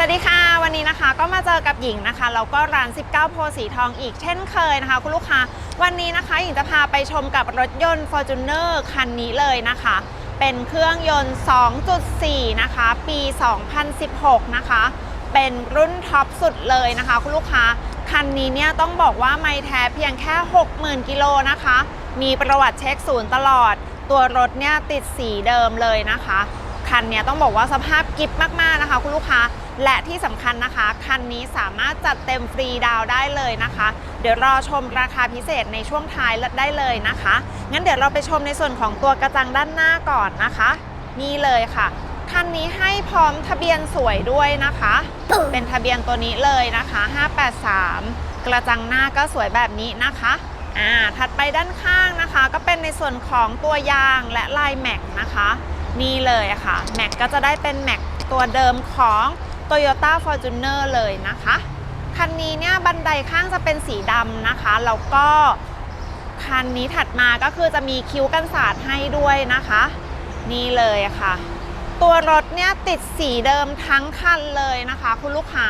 สวัสดีค่ะ วันนี้นะคะก็มาเจอกับหญิงนะคะแล้วก็ร้าน 19 โพสีทองอีกเช่นเคยนะคะ คุณลูกค้าวันนี้นะคะ หญิงจะพาไปชมกับรถยนต์ Fortuner คันนี้เลยนะคะ เป็นเครื่องยนต์ 2.4 นะคะ ปี 2016 นะคะ เป็นรุ่นท็อปสุดเลยนะคะ คุณลูกค้าคันนี้เนี่ยต้องบอกว่าไม่แท้เพียงแค่ 60,000 กิโลนะคะ มีประวัติเช็คศูนย์ตลอด ตัวรถเนี่ยติดสีเดิมเลยนะคะคันเนี้ยต้องบอกว่าสภาพกิฟมากๆนะคะ คุณลูกค้า และที่สำคัญนะคะ คันนี้สามารถจัดเต็มฟรีดาวได้เลยนะคะ เดี๋ยวรอชมราคาพิเศษในช่วงท้ายได้เลยนะคะ งั้นเดี๋ยวเราไปชมในส่วนของตัวกระจังด้านหน้าก่อนนะคะ นี่เลยค่ะ คันนี้ให้พร้อมทะเบียนสวยด้วยนะคะ เป็นทะเบียนตัวนี้เลยนะคะ 583 กระจังหน้าก็สวยแบบนี้นะคะอ่าถัดไปด้านข้างนะคะ ก็เป็นในส่วนของตัวยางและลายแม็กนะคะ นี่เลยค่ะแม็กก็จะได้เป็นแม็กตัวเดิมของ Toyota Fortuner เลยนะคะ คันนี้เนี่ยบันไดข้างจะเป็นสีดำนะคะ แล้วก็คันนี้ถัดมาก็คือจะมีคิ้วกันสาดให้ด้วยนะคะ นี่เลยค่ะ ตัวรถเนี่ยติดสีเดิมทั้งคันเลยนะคะ คุณลูกค้า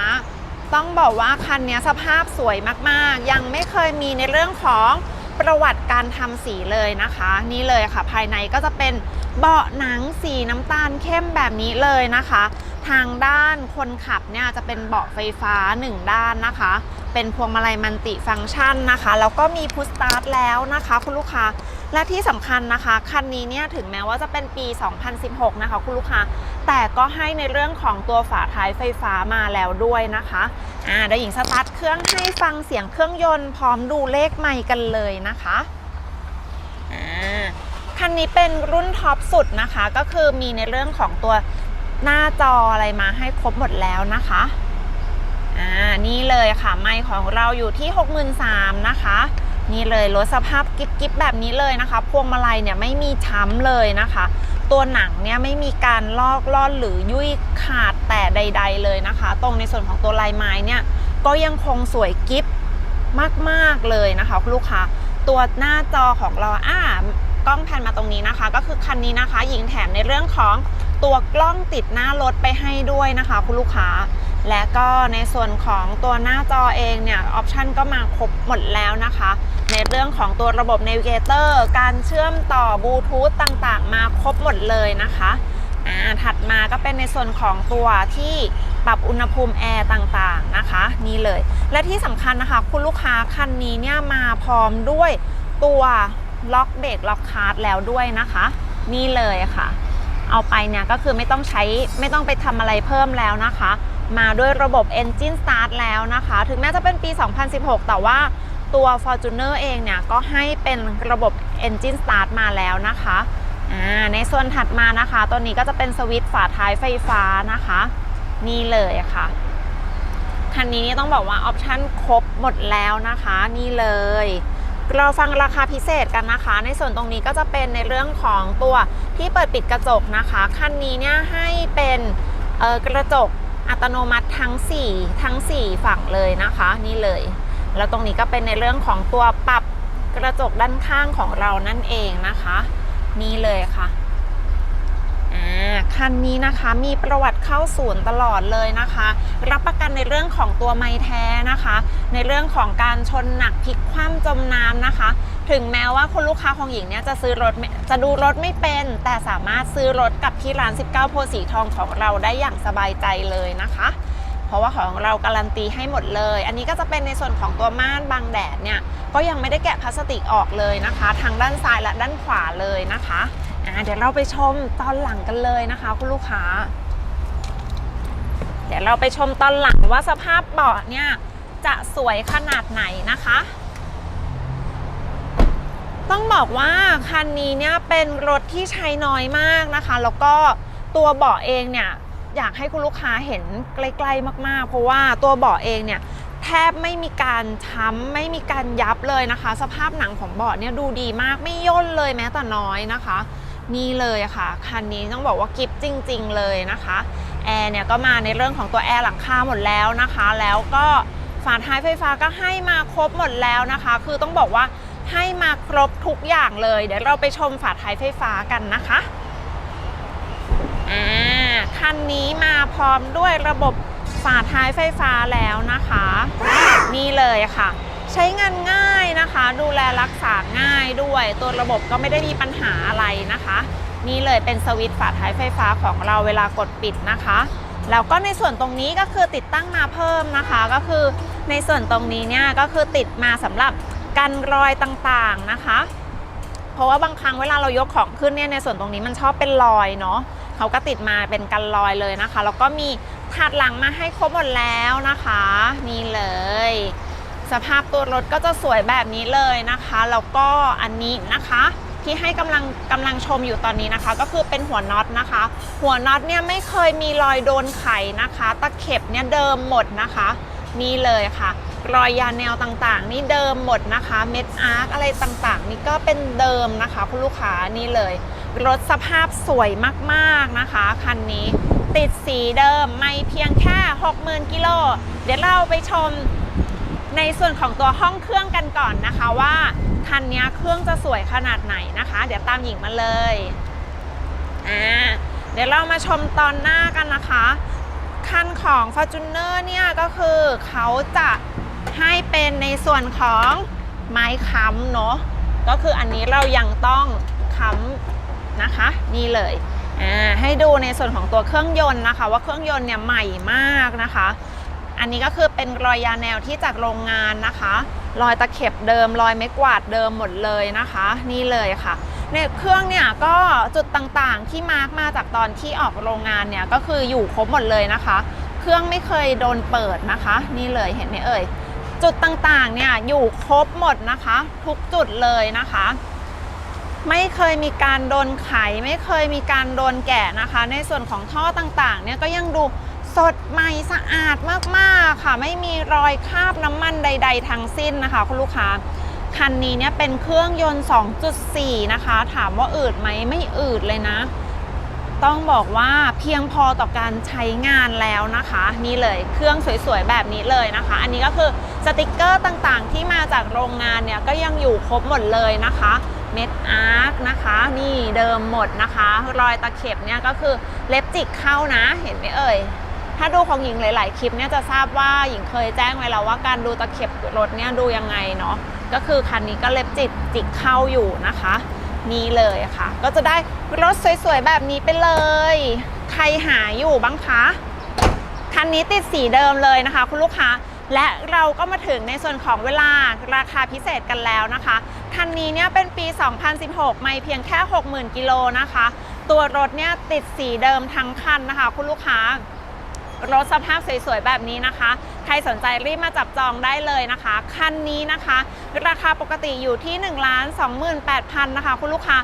ต้องบอกว่าคันนี้สภาพสวยมากๆ ยังไม่เคยมีในเรื่องของประวัติการทำสีเลยนะคะ นี่เลยค่ะ ภายในก็จะเป็น เบาะหนังสีน้ำตาลเข้มแบบนี้เลยนะคะ ทางด้านคนขับเนี่ยจะเป็นเบาะไฟฟ้า 1 ด้านนะคะ เป็นพวงมาลัยมันติฟังก์ชันนะคะ แล้วก็มีพุชสตาร์ทแล้วนะคะ คุณลูกค้าและที่สำคัญนะคะคันนี้เนี่ยถึงแม้ว่าจะเป็นปี 2016 นะคะ คุณลูกค้าแต่ก็ให้ในเรื่องของตัวฝาท้ายไฟฟ้ามาแล้วด้วยนะคะอ่าเดี๋ยวหญิงสตาร์ทเครื่องให้ฟังเสียงเครื่องยนต์พร้อมดูเลขไมค์กันเลยนะคะ คันนี้เป็นรุ่นท็อปสุดนะคะ ก็คือมีในเรื่องของตัวหน้าจออะไรมาให้ครบหมดแล้วนะคะอ่านี่เลยค่ะไมค์ของเราอยู่ที่ 63,000นะคะ นี่เลยรถสภาพกิ๊บๆแบบนี้เลยนะคะ พวงมาลัยเนี่ยไม่มีช้ำเลยนะคะ ตัวหนังเนี่ยไม่มีการลอกล่อนหรือยุ่ยขาดแต่ใด ๆ เลยนะคะ ตรงในส่วนของตัวลายไม้เนี่ยก็ยังคงสวยกิ๊บมากๆเลยนะคะลูกค้าตัวหน้าจอของเราอ่า กล้องแพนมาตรงนี้นะคะ ก็คือคันนี้นะคะหญิงแถมในเรื่องของตัวกล้องติดหน้ารถไปให้ด้วยนะคะ คุณลูกค้า และก็ในส่วนของตัวหน้าจอเองเนี่ยออปชันก็มาครบหมดแล้วนะคะ ในเรื่องของตัวระบบ Navigator การเชื่อมต่อบลูทูธต่างๆ มาครบหมดเลยนะคะอ่าถัดมาก็เป็นในส่วนของตัวที่ปรับอุณหภูมิแอร์ต่างๆนะคะนี่เลย และที่สำคัญนะคะ คุณลูกค้าคันนี้เนี่ยมาพร้อมด้วยตัว ล็อกเบรกล็อกคาร์ดแล้วด้วยนะคะ นี่เลยค่ะ เอาไปเนี่ยก็คือไม่ต้องใช้ไม่ต้องไปทำอะไรเพิ่มแล้วนะคะ มาด้วยระบบ Engine Start แล้วนะคะ ถึงแม้จะเป็นปี 2016 แต่ว่าตัว Fortuner เองเนี่ยก็ให้เป็นระบบ Engine Start มาแล้วนะคะในส่วนถัดมานะคะ ตัวนี้ก็จะเป็นสวิตช์ฝาท้ายไฟฟ้านะคะ นี่เลยค่ะคันนี้ต้องบอกว่าออปชั่นครบหมดแล้วนะคะ นี่เลย เราฟังราคาพิเศษกันนะคะ ในส่วนตรงนี้ก็จะเป็นในเรื่องของตัวที่เปิดปิดกระจกนะคะ คันนี้เนี่ยให้เป็นกระจกอัตโนมัติทั้ง 4 ทั้ง 4 ฝั่งเลยนะคะ นี่เลย แล้วตรงนี้ก็เป็นในเรื่องของตัวปรับกระจกด้านข้างของเรานั่นเองนะคะ นี่เลยค่ะ คันนี้นะคะ มีประวัติเข้าศูนย์ตลอดเลยนะคะ รับประกันในเรื่องของตัวไม้แท้นะคะ ในเรื่องของการชนหนักพลิกคว่ำจมน้ำนะคะ ถึงแม้ว่าคุณลูกค้าของหญิงเนี่ยจะซื้อรถจะดูรถไม่เป็น แต่สามารถซื้อรถกับที่ร้าน 19 โพสีทองของเราได้อย่างสบายใจเลยนะคะ เพราะว่าของเราการันตีให้หมดเลย อันนี้ก็จะเป็นในส่วนของตัวม่านบังแดดเนี่ยก็ยังไม่ได้แกะพลาสติกออกเลยนะคะ ทั้งด้านซ้ายและด้านขวาเลยนะคะ อ่าเดี๋ยวเราไปชมตอนหลังกันเลยนะคะ คุณลูกค้า เดี๋ยวเราไปชมตอนหลังว่าสภาพเบาะเนี่ยจะสวยขนาดไหนนะคะ ต้องบอกว่าคันนี้เนี่ยเป็นรถที่ใช้น้อยมากนะคะ แล้วก็ตัวเบาะเองเนี่ยอยากให้คุณลูกค้าเห็นใกล้ๆมาก ๆ เพราะว่าตัวเบาะเองเนี่ยแทบไม่มีการช้ำไม่มีการยับเลยนะคะ สภาพหนังของเบาะเนี่ยดูดีมากไม่ย่นเลยแม้แต่น้อยนะคะ นี่เลยค่ะ คันนี้ต้องบอกว่ากิฟจริง ๆ เลยนะคะแอร์เนี่ยก็มาในเรื่องของตัวแอร์หลังคาหมดแล้วนะคะ แล้วก็ฝาท้ายไฟฟ้าก็ให้มาครบหมดแล้วนะคะ คือต้องบอกว่าให้มาครบทุกอย่างเลย เดี๋ยวเราไปชมฝาท้ายไฟฟ้ากันนะคะอ่าคันนี้มาพร้อมด้วยระบบฝาท้ายไฟฟ้าแล้วนะคะ นี่เลยค่ะ ใช้งานง่ายนะคะ ดูแลรักษาง่ายด้วย ตัวระบบก็ไม่ได้มีปัญหาอะไรนะคะ นี่เลยเป็นสวิตช์ฝาท้ายไฟฟ้าของเราเวลากดปิดนะคะแล้วก็ในส่วนตรงนี้ก็คือติดตั้งมาเพิ่มนะคะ ก็คือในส่วนตรงนี้เนี่ยก็คือติดมาสำหรับกันรอยต่างๆนะคะ เพราะว่าบางครั้งเวลาเรายกของขึ้นเนี่ยในส่วนตรงนี้มันชอบเป็นรอยเนาะเขาก็ติดมาเป็นกันรอยเลยนะคะแล้วก็มีถาดหลังมาให้ครบหมดแล้วนะคะ นี่เลย สภาพตัวรถก็จะสวยแบบนี้เลยนะคะ แล้วก็อันนี้นะคะที่ให้กำลังกำลังชมอยู่ตอนนี้นะคะ ก็คือเป็นหัวน็อตนะคะ หัวน็อตเนี่ยไม่เคยมีรอยโดนไขนะคะ ตะเข็บเนี่ยเดิมหมดนะคะนี่เลยค่ะ รอยยาแนวต่างๆ นี่เดิมหมดนะคะ เม็ดอาร์คอะไรต่างๆ นี่ก็เป็นเดิมนะคะคุณลูกค้านี่เลย รถสภาพสวยมากๆนะคะคันนี้ติดสีเดิมไม่เพียงแค่ 60,000กิโลเดี๋ยวเราไปชม ในส่วนของตัวห้องเครื่องกันก่อนนะคะว่าคันนี้เครื่องจะสวยขนาดไหนนะคะ เดี๋ยวตามหญิงมาเลยอ่าเดี๋ยวเรามาชมตอนหน้ากันนะคะคันของ f o r t u n e r เนี่ยก็คือเขาจะให้เป็นในส่วนของไม้ค้ำเนาะก็คืออันนี้เรายังต้องค้ำนะคะนี่เลยอ่าให้ดูในส่วนของตัวเครื่องยนต์นะคะ ว่าเครื่องยนต์เนี่ยใหม่มากนะคะ อันนี้ก็คือเป็นรอยยาแนวที่จากโรงงานนะคะ รอยตะเข็บเดิม รอยไม้กวาดเดิมหมดเลยนะคะ นี่เลยค่ะ ในเครื่องเนี่ยก็จุดต่างๆที่มาร์กมาจากตอนที่ออกโรงงานเนี่ยก็คืออยู่ครบหมดเลยนะคะ เครื่องไม่เคยโดนเปิดนะคะ นี่เลยเห็นไหมเอ่ย จุดต่างๆเนี่ยอยู่ครบหมดนะคะ ทุกจุดเลยนะคะไม่เคยมีการโดนไข ไม่เคยมีการโดนแกะนะคะ ในส่วนของท่อต่างๆเนี่ยก็ยังดู สดใหม่สะอาดมากๆค่ะ ไม่มีรอยคราบน้ำมันใด ๆ ทั้งสิ้นนะคะคุณลูกค้าคันนี้เนี่ยเป็นเครื่องยนต์ 2.4 นะคะ ถามว่าอืดไหมไม่อืดเลยนะ ต้องบอกว่าเพียงพอต่อการใช้งานแล้วนะคะ นี่เลยเครื่องสวยๆ แบบนี้เลยนะคะ อันนี้ก็คือสติกเกอร์ต่างๆ ที่มาจากโรงงานเนี่ยก็ยังอยู่ครบหมดเลยนะคะเม็ดอาร์คนะคะ นี่เดิมหมดนะคะ รอยตะเข็บเนี่ยก็คือเล็บจิกเข้านะ เห็นไหมเอ่ย ถ้าดูของหญิงหลาย ๆ คลิปเนี่ยจะทราบว่าหญิงเคยแจ้งไว้แล้วว่าการดูตะเข็บรถเนี่ยดูยังไงเนาะก็คือคันนี้ก็เล็บจิกจิกเข้าอยู่นะคะ นี่เลยค่ะ ก็จะได้รถสวย ๆ แบบนี้ไปเลย ใครหาอยู่บ้างคะคันนี้ติดสีเดิมเลยนะคะ คุณลูกค้าและเราก็มาถึงในส่วนของเวลาราคาพิเศษกันแล้วนะคะคันนี้เนี่ยเป็นปี 2016 ไม่เพียงแค่ 60,000 กิโลนะคะ ตัวรถเนี่ยติดสีเดิมทั้งคันนะคะ คุณลูกค้า รถสภาพสวยๆแบบนี้นะคะ ใครสนใจรีบมาจับจองได้เลยนะคะ คันนี้นะคะ ราคาปกติอยู่ที่1 2 8 0 0 0นะคะ คุณลูกค้า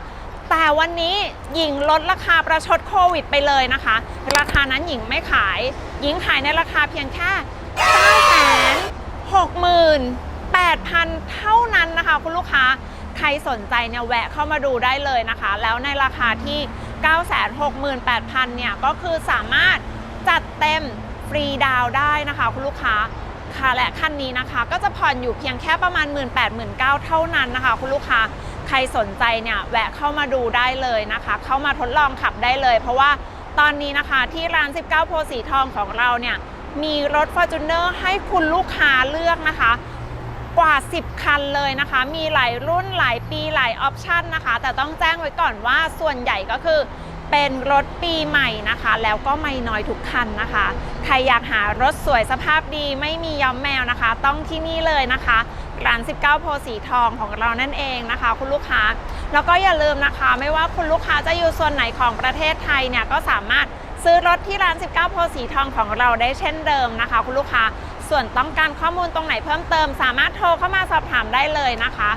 แต่วันนี้หญิงลดราคาประชดโควิดไปเลยนะคะ ราคานั้นหญิงไม่ขาย หญิงขายในราคาเพียงแค่968,000เท่านั้นนะคะ คุณลูกค้า ใครสนใจเนี่ยแวะเข้ามาดูได้เลยนะคะ แล้วในราคาที่ 968,000เนี่ยก็คือสามารถ จัดเต็มฟรีดาวได้นะคะคุณลูกค้าค่ะและคันนี้นะคะก็จะผ่อนอยู่เพียงแค่ประมาณ 1 8 0 0 0 0 เท่านั้นนะคะ คุณลูกค้าใครสนใจเนี่ยแวะเข้ามาดูได้เลยนะคะ เข้ามาทดลองขับได้เลย เพราะว่าตอนนี้นะคะที่ร้าน 19 โพสีทองของเราเนี่ยมีรถ f o r t u n e r ให้คุณลูกค้าเลือกนะคะ กว่า 10 คันเลยนะคะ มีหลายรุ่นหลายปีหลายออปชันนะคะ แต่ต้องแจ้งไว้ก่อนว่าส่วนใหญ่ก็คือ เป็นรถปีใหม่นะคะ แล้วก็ไม่น้อยทุกคันนะคะ ใครอยากหารถสวยสภาพดีไม่มีย้อมแมวนะคะ ต้องที่นี่เลยนะคะร้าน 19 โพสีทองของเรานั่นเองนะคะ คุณลูกค้า แล้วก็อย่าลืมนะคะ ไม่ว่าคุณลูกค้าจะอยู่ส่วนไหนของประเทศไทยเนี่ยก็สามารถซื้อรถที่ร้าน 19 โพสีทองของเราได้เช่นเดิมนะคะ คุณลูกค้าส่วนต้องการข้อมูลตรงไหนเพิ่มเติม สามารถโทรเข้ามาสอบถามได้เลยนะคะ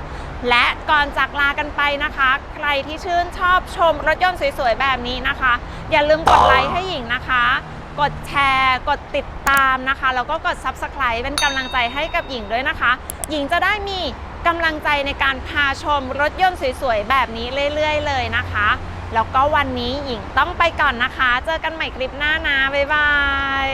และก่อนจากลากันไปนะคะ ใครที่ชื่นชอบชมรถยนต์สวยๆแบบนี้นะคะ อย่าลืมกดไลค์ให้หญิงนะคะ กดแชร์ กดติดตามนะคะ แล้วก็กด Subscribe เป็นกำลังใจให้กับหญิงด้วยนะคะ หญิงจะได้มีกำลังใจในการพาชมรถยนต์สวยๆแบบนี้เรื่อยๆ เลยนะคะ แล้วก็วันนี้หญิงต้องไปก่อนนะคะ เจอกันใหม่คลิปหน้านะ บ๊ายบาย